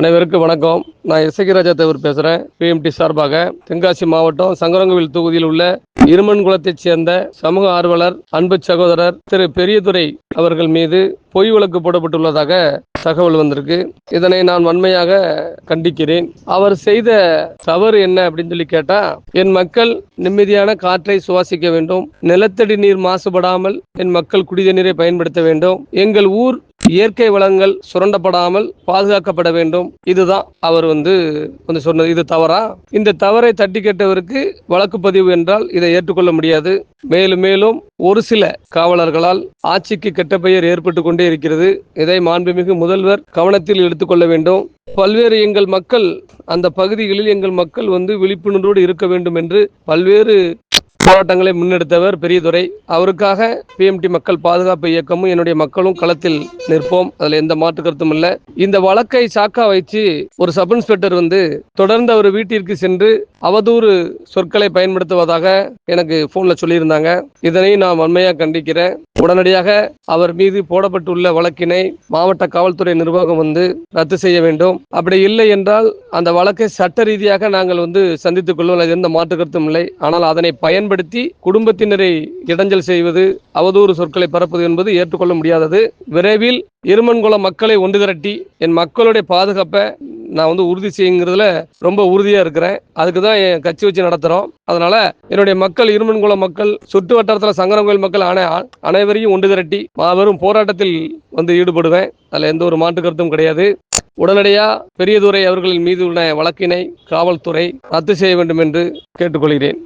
அனைவருக்கும் வணக்கம். நான் இசைக்கு ராஜா தேவர் பேசுகிறேன் பிஎம்டி சார்பாக தென்காசி மாவட்டம் சங்கரங்கோவில் தொகுதியில் உள்ள இருமன் குலத்தைச் சேர்ந்த சமூக ஆர்வலர் அன்பு சகோதரர் திரு பெரியதுரை அவர்கள் மீது பொய் வழக்கு போடப்பட்டுள்ளதாக தகவல் வந்திருக்கு. இதனை நான் வன்மையாக கண்டிக்கிறேன். அவர் செய்த தவறு என்ன அப்படின்னு சொல்லி கேட்டா என் மக்கள் நிம்மதியான காற்றை சுவாசிக்க வேண்டும். நிலத்தடி நீர் மாசுபடாமல் என் மக்கள் குடித நீரை பயன்படுத்த வேண்டும். எங்கள் ஊர் இயற்கை வளங்கள் சுரண்டப்படாமல் பாதுகாக்கப்பட வேண்டும். இதுதான் அவர் வந்து வந்து சொன்னது. இது தவறா? இந்த தவறை தட்டி கேட்டவருக்கு வழக்கு பதிவு என்றால் இதை ஏற்றுக்கொள்ள முடியாது. மேலும் மேலும் ஒரு சில காவலர்களால் ஆட்சிக்கு கெட்ட பெயர் ஏற்பட்டு கொண்டே இருக்கிறது. இதை மாண்புமிகு முதல்வர் கவனத்தில் எடுத்துக்கொள்ள வேண்டும். பல்வேறு எங்கள் மக்கள் அந்த பகுதிகளில் எங்கள் மக்கள் வந்து விழிப்புணர்வோடு இருக்க வேண்டும் என்று பல்வேறு போராட்டங்களை முன்னெடுத்தவர் பெரியதுரை. அவருக்காக பிஎம்டி மக்கள் பாதுகாப்பு இயக்கமும் என்னுடைய மக்களும் களத்தில் நிற்போம். அதுல எந்த மாற்று கருத்தும் இல்ல. இந்த வழக்கை சாக்கா வைத்து ஒரு சப் இன்ஸ்பெக்டர் வந்து தொடர்ந்து அவர் வீட்டிற்கு சென்று அவதூறு சொற்களை பயன்படுத்துவதாக எனக்கு போன்ல சொல்லியிருந்தாங்க. இதனை நான் வன்மையாக கண்டிக்கிறேன். உடனடியாக அவர் மீது போடப்பட்டுள்ள வழக்கினை மாவட்ட காவல்துறை நிர்வாகம் வந்து ரத்து செய்ய வேண்டும். அப்படி இல்லை என்றால் அந்த வழக்கை சட்ட ரீதியாக நாங்கள் வந்து சந்தித்துக் கொள்வோம். அது எந்த மாற்று கருத்தும் இல்லை. ஆனால் அதனை பயன்படுத்தி குடும்பத்தினரை இடைஞ்சல் செய்வது அவதூறு சொற்களை பரப்புவது என்பது ஏற்றுக்கொள்ள முடியாதது. விரைவில் இருமன்குளம் மக்களை ஒன்று திரட்டி என் மக்களுடைய பாதுகாப்பை நான் வந்து உறுதி செய்யுங்கிறதுல ரொம்ப உறுதியா இருக்கிறேன். அதுக்கு தான் என் கட்சி வச்சு நடத்துறோம். அதனால என்னுடைய மக்கள் இருமன்குளம் மக்கள் சுற்று வட்டாரத்தில் சங்கரங்கோயில் மக்கள் அனை அனைவரையும் ஒன்று திரட்டி மாபெரும் போராட்டத்தில் வந்து ஈடுபடுவேன். அதில் எந்த ஒரு மாற்று கருத்தும் கிடையாது. உடனடியாக பெரியதுரை அவர்களின் மீது உள்ள வழக்கினை காவல்துறை ரத்து செய்ய வேண்டும் என்று கேட்டுக்கொள்கிறேன்.